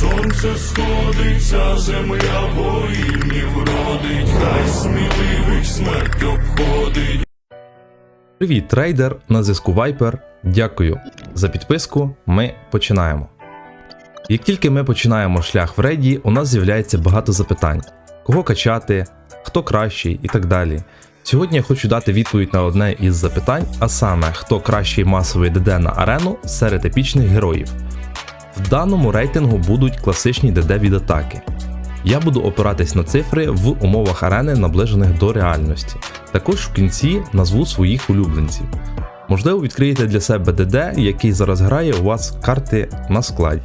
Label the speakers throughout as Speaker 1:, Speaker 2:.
Speaker 1: сонце сходиться, земля воїнів родить, хай сміливих смерть обходить.
Speaker 2: Привіт, трейдер на зв'язку Viper. Дякую за підписку. Ми починаємо. Як тільки ми починаємо шлях в рейді, у нас з'являється багато запитань: кого качати, хто кращий і так далі. Сьогодні я хочу дати відповідь на одне із запитань, а саме, хто кращий масовий ДД на арену серед епічних героїв. В даному рейтингу будуть класичні ДД від атаки. Я буду опиратись на цифри в умовах арени, наближених до реальності. Також в кінці назву своїх улюбленців. Можливо, відкриєте для себе ДД, який зараз грає у вас карти на складі.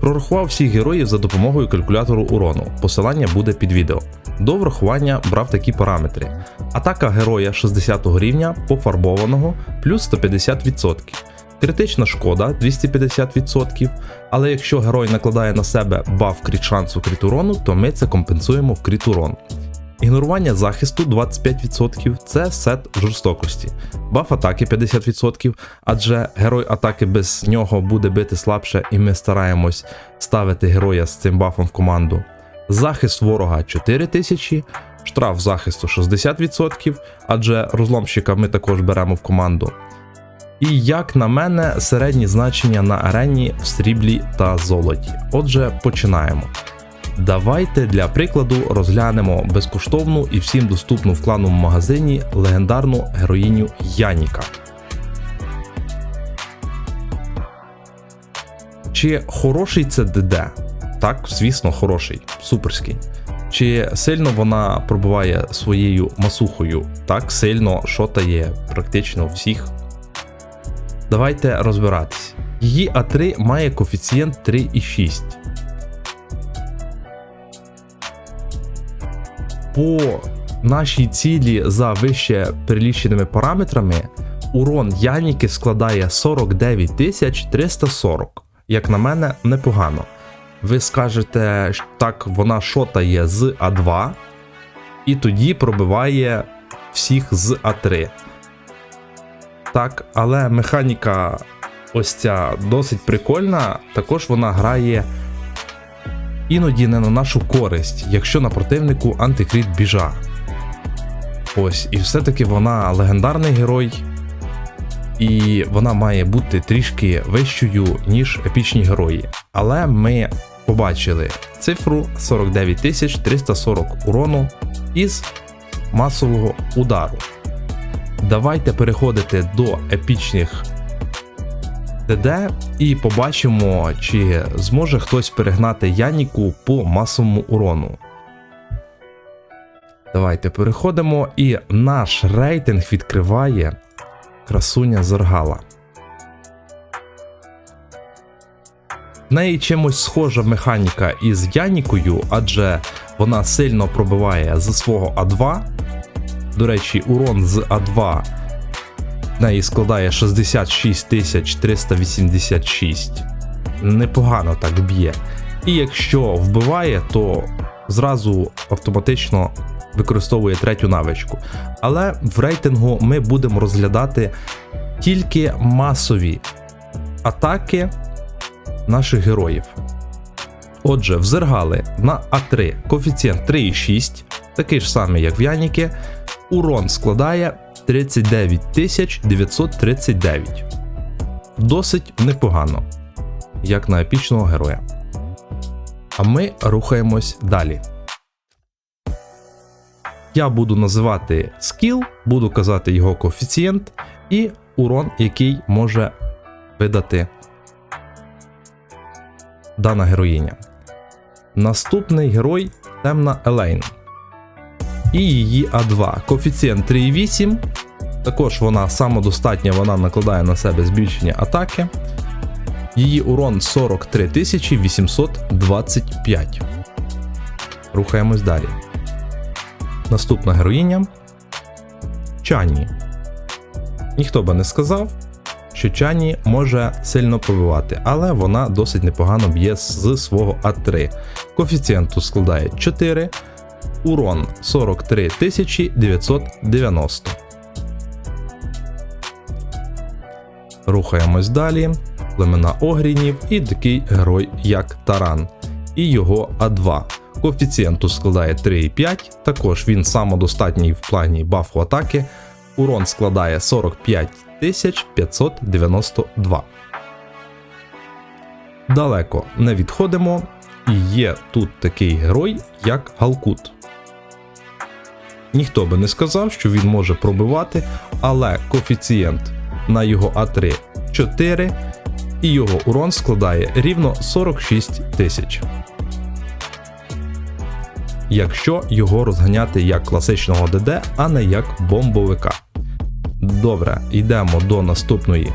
Speaker 2: Прорахував всіх героїв за допомогою калькулятору урону. Посилання буде під відео. До врахування брав такі параметри: атака героя 60 рівня пофарбованого плюс 150%. Критична шкода 250%, але якщо герой накладає на себе баф кріт шансу кріт урону, то ми це компенсуємо в кріт урон. Ігнорування захисту 25% це сет жорстокості, баф атаки 50%, адже герой атаки без нього буде бити слабше, і ми стараємось ставити героя з цим бафом в команду. Захист ворога 4000, штраф захисту 60%, адже розломщика ми також беремо в команду. І як на мене, середні значення на арені в сріблі та золоті. Отже, починаємо. Давайте для прикладу розглянемо безкоштовну і всім доступну в клановому магазині легендарну героїню Яніка. Чи хороший це ДД? Так, звісно, хороший, суперський. Чи сильно вона пробиває своєю масухою? Так, сильно шотає практично всіх. Давайте розбиратись. Її А3 має коефіцієнт 3,6. По нашій цілі за вище переліченими параметрами урон Яніки складає 49 340. Як на мене, непогано. Ви скажете, так вона шотає з А2, і тоді пробиває всіх з А3. Так, але механіка ось ця досить прикольна. Також вона грає іноді не на нашу користь, якщо на противнику антикріт біжа. Ось, і все-таки вона легендарний герой, і вона має бути трішки вищою, ніж епічні герої. Але ми побачили цифру 49 340 урону із масового удару. Давайте переходити до епічних ДД і побачимо, чи зможе хтось перегнати Яніку по масовому урону. Давайте переходимо, і наш рейтинг відкриває красуня Зоргала. В неї чимось схожа механіка із Янікою, адже вона сильно пробиває з свого А2. До речі, урон з А2 в неї складає 66 386. Непогано так б'є. І якщо вбиває, то зразу автоматично використовує третю навичку. Але в рейтингу ми будемо розглядати тільки масові атаки наших героїв. Отже, в Зергали на А3 коефіцієнт 3,6, такий ж самий, як в Яніки. Урон складає 39 939. Досить непогано, як на епічного героя. А ми рухаємось далі. Я буду називати скіл, буду казати його коефіцієнт і урон, який може видати дана героїня. Наступний герой темна Елейн. І її А2. Коефіцієнт 3,8. Також вона самодостатня, вона накладає на себе збільшення атаки. Її урон 43 825. Рухаємось далі. Наступна героїня Чані. Ніхто би не сказав, що Чані може сильно пробивати, але вона досить непогано б'є з свого А3. Коефіцієнту складає 4, урон 43 990. Рухаємось далі. племена Огрінів і такий герой, як Таран, і його А2. Коефіцієнт тут складає 3,5, також він самодостатній в плані бафу атаки. Урон складає 45 592. Далеко не відходимо, і є тут такий герой, як Галкут. Ніхто би не сказав, що він може пробивати, але коефіцієнт на його А3 4 і його урон складає рівно 46 тисяч. Якщо його розганяти як класичного ДД, а не як бомбовика. Добре, йдемо до наступної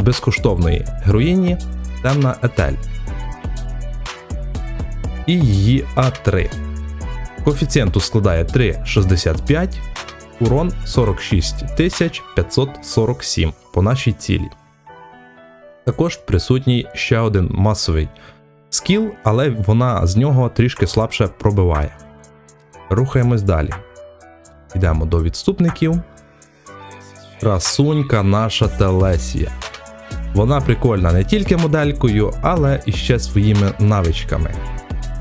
Speaker 2: безкоштовної героїні Темна Етель. І її А3. Коефіцієнт складає 3,65, урон 46 547 по нашій цілі. Також присутній ще один масовий скіл, але вона з нього трішки слабше пробиває. Рухаємось далі. Йдемо до відступників. Красунька наша Телесія. Вона прикольна не тільки моделькою, але і ще своїми навичками.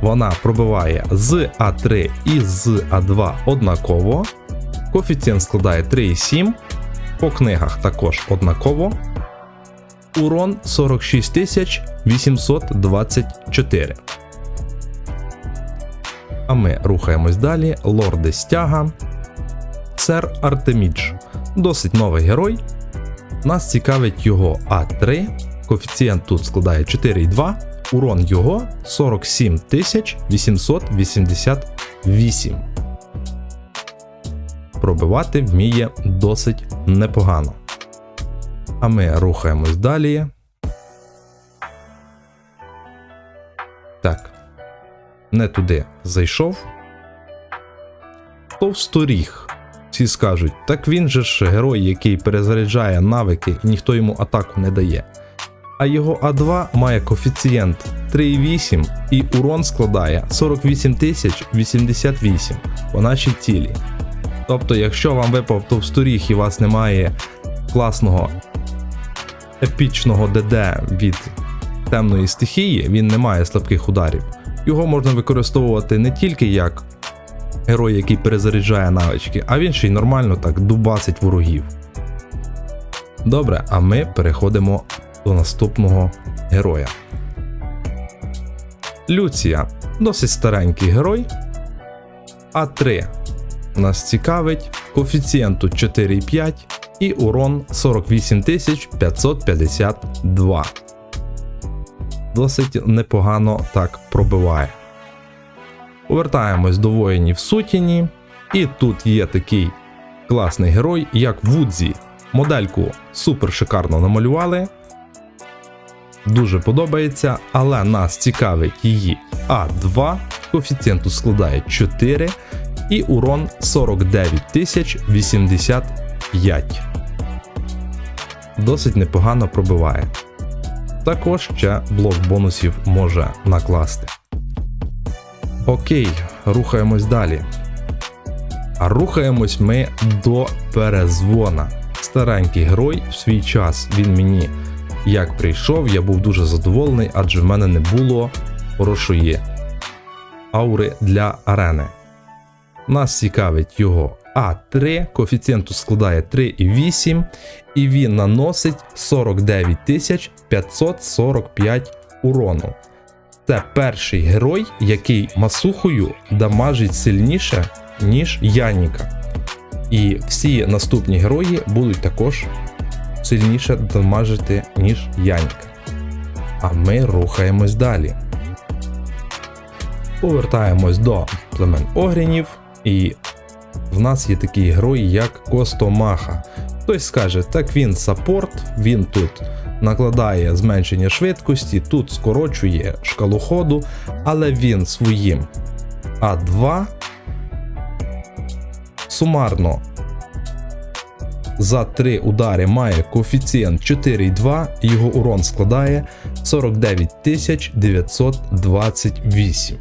Speaker 2: Вона пробиває з А3 і з А2 однаково. Коефіцієнт складає 3,7. По книгах також однаково. Урон 46 824. А ми рухаємось далі. Лорди стяга. Сер Артемідж. Досить новий герой. Нас цікавить його А3. Коефіцієнт тут складає 4,2. Урон його 47 888. Пробивати вміє досить непогано. А ми рухаємось далі. Так. Не туди зайшов. Товсторіг. Всі скажуть, так він же ж герой, який перезаряджає навики і ніхто йому атаку не дає. А його А2 має коефіцієнт 3,8 і урон складає 48 088 по нашій цілі. Тобто, якщо вам випав товсторіг і у вас немає класного епічного ДД від темної стихії, він не має слабких ударів. Його можна використовувати не тільки як герой, який перезаряджає навички, а він ще й нормально так дубасить ворогів. Добре, а ми переходимо до наступного героя. Люція досить старенький герой. А3 нас цікавить, коефіцієнт тут 4,5 і урон 48 552. Досить непогано так пробиває. Повертаємось до воїнів Сутіні. І тут є такий класний герой, як Вудзі. Модельку супер шикарно намалювали. Дуже подобається, але нас цікавить її А2. Коефіцієнту складає 4 і урон 49 085. Досить непогано пробиває. Також ще блок бонусів може накласти. Окей, рухаємось далі. А рухаємось ми до перезвона. Старенький герой в свій час він мені як прийшов, я був дуже задоволений, адже в мене не було хорошої аури для арени. Нас цікавить його А3, коефіцієнту складає 3,8, і він наносить 49 545 урону. Це перший герой, який масухою дамажить сильніше, ніж Яніка. І всі наступні герої будуть також сильніше дамажити, ніж Яніка. А ми рухаємось далі. Повертаємось до племен Огрінів, і в нас є такий герой, як Костомаха. Хтось скаже, так він саппорт, він тут накладає зменшення швидкості, тут скорочує шкалу ходу, але він своїм А2 сумарно за 3 удари має коефіцієнт 4,2 і його урон складає 49 928.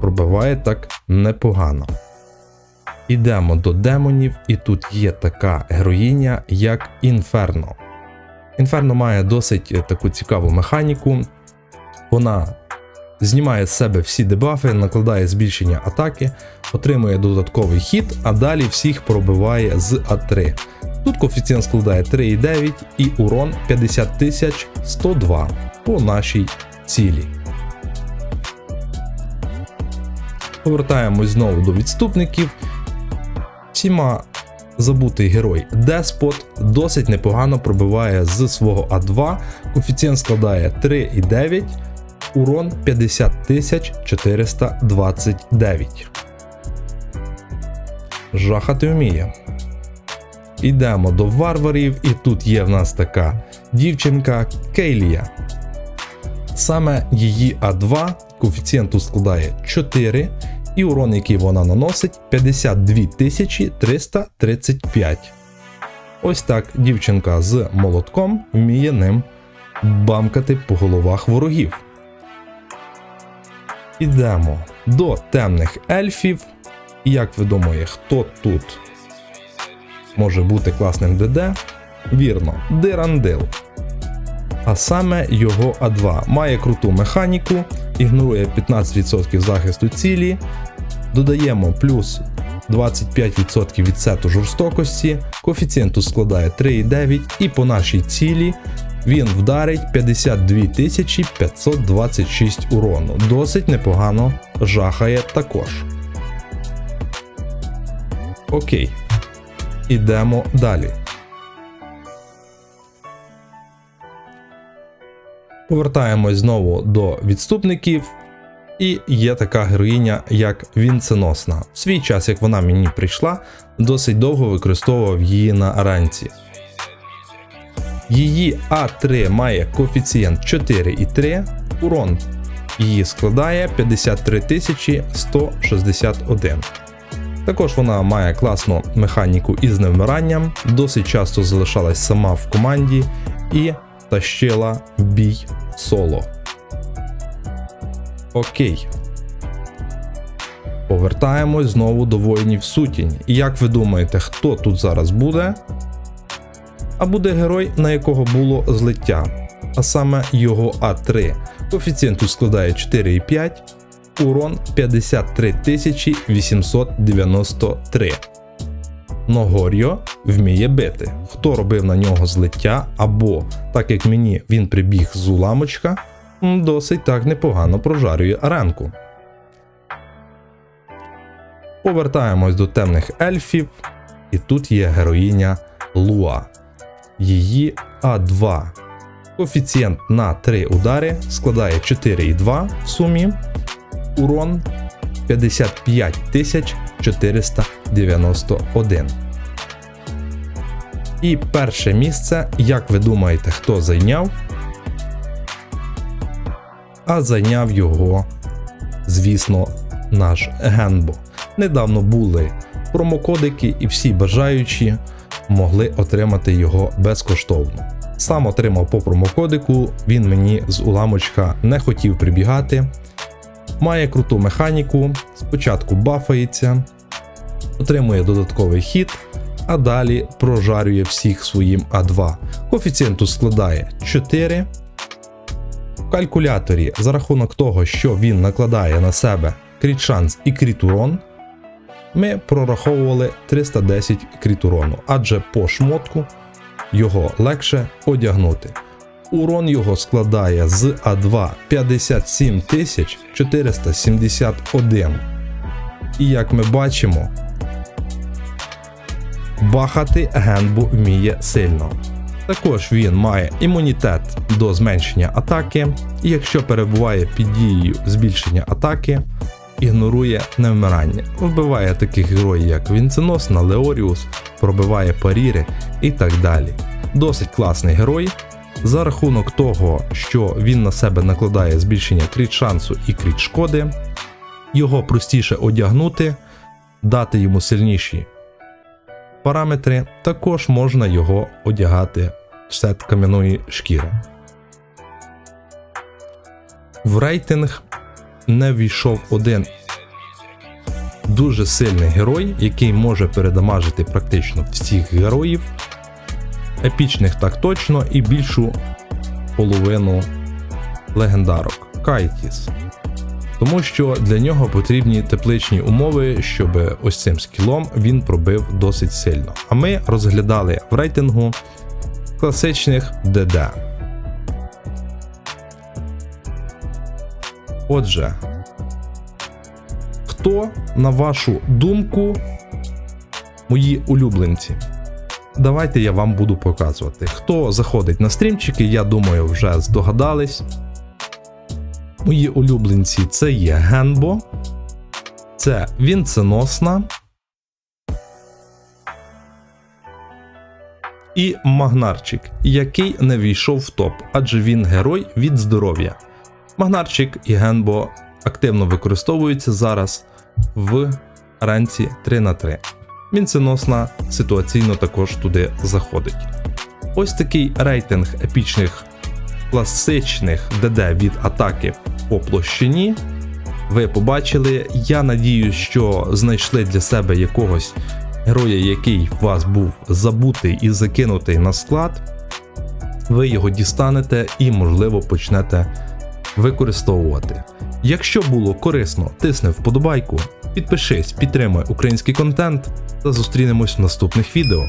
Speaker 2: Пробиває так непогано. Ідемо до демонів, і тут є така героїня, як Інферно. Інферно має досить е, таку цікаву механіку. Вона знімає з себе всі дебафи, накладає збільшення атаки, отримує додатковий хід, а далі всіх пробиває з А3. Тут коефіцієнт складає 3,9 і урон 50 102 по нашій цілі. Повертаємось знову до відступників. Всіма забутий герой Деспот досить непогано пробиває з свого А2. Коефіцієнт складає 3,9, урон 50 429. Жахати вміє. Ідемо до варварів, і тут є в нас така дівчинка Кейлія. Саме її А2 коефіцієнт тут складає 4, і урон, який вона наносить, 52 335. Ось так дівчинка з молотком вміє ним бамкати по головах ворогів. Ідемо до темних ельфів. І як ви думаєте, хто тут може бути класним ДД? Вірно, Дирандил. А саме його А2 має круту механіку, ігнорує 15% захисту цілі, додаємо плюс 25% від сету жорстокості, коефіцієнт тут складає 3,9 і по нашій цілі він вдарить 52 526 урону. Досить непогано жахає також. Окей. Ідемо далі. Повертаємось знову до відступників. І є така героїня, як Вінценосна. В свій час, як вона мені прийшла, досить довго використовував її на аранці. Її А3 має коефіцієнт 4,3, урон її складає 53 161. Також вона має класну механіку із невмиранням, досить часто залишалась сама в команді і тащила бій соло. Окей. Повертаємось знову до воїнів сутінь. І як ви думаєте, хто тут зараз буде? А буде герой, на якого було злиття, а саме його А3. Коефіцієнт тут складає 4,5, урон 53 893. Ногор'йо вміє бити. Хто робив на нього злиття, або, так як мені він прибіг з уламочка, досить так непогано прожарює аренку. Повертаємось до темних ельфів, і тут є героїня Луа. Її А2. Коефіцієнт на 3 удари складає 4,2 в сумі. Урон 55 491. І перше місце, як ви думаєте, хто зайняв? А зайняв його, звісно, наш Генбо. Недавно були промокодики, і всі бажаючі могли отримати його безкоштовно. Сам отримав по промокодику, він мені з уламочка не хотів прибігати. Має круту механіку, спочатку бафається, отримує додатковий хід, а далі прожарює всіх своїм А2. Коефіцієнт тут складає 4. В калькуляторі за рахунок того, що він накладає на себе кріт шанс і кріт урон, ми прораховували 310 кріт урону, адже по шмотку його легше одягнути. Урон його складає з А2 57 471. І як ми бачимо, бахати генбу вміє сильно. Також він має імунітет до зменшення атаки, і якщо перебуває під дією збільшення атаки, ігнорує невмирання. Вбиває таких героїв, як Вінценосна, Леоріус, пробиває паріри і так далі. Досить класний герой. За рахунок того, що він на себе накладає збільшення кріт шансу і кріт шкоди, його простіше одягнути, дати йому сильніші параметри, також можна його одягати в сет кам'яної шкіри. В рейтинг не війшов один дуже сильний герой, який може передамажити практично всіх героїв. епічних так точно і більшу половину легендарок Кайтіс. Тому що для нього потрібні тепличні умови, щоб ось цим скілом він пробив досить сильно. А ми розглядали в рейтингу класичних ДД. Отже, хто, на вашу думку, мої улюбленці? Давайте я вам буду показувати. Хто заходить на стрімчики, я думаю, вже здогадались. Мої улюбленці це є Генбо, це Вінценосна і Магнарчик, який не війшов в топ, адже він герой від здоров'я. Магнарчик і Генбо активно використовуються зараз в ранці 3 на 3 Вінценосна ситуаційно також туди заходить. Ось такий рейтинг епічних класичних ДД від атаки по площині. Ви побачили. Я надію, що знайшли для себе якогось героя, який у вас був забутий і закинутий на склад. Ви його дістанете і, можливо, почнете використовувати. Якщо було корисно, тисни вподобайку, підпишись, підтримай український контент та зустрінемось в наступних відео.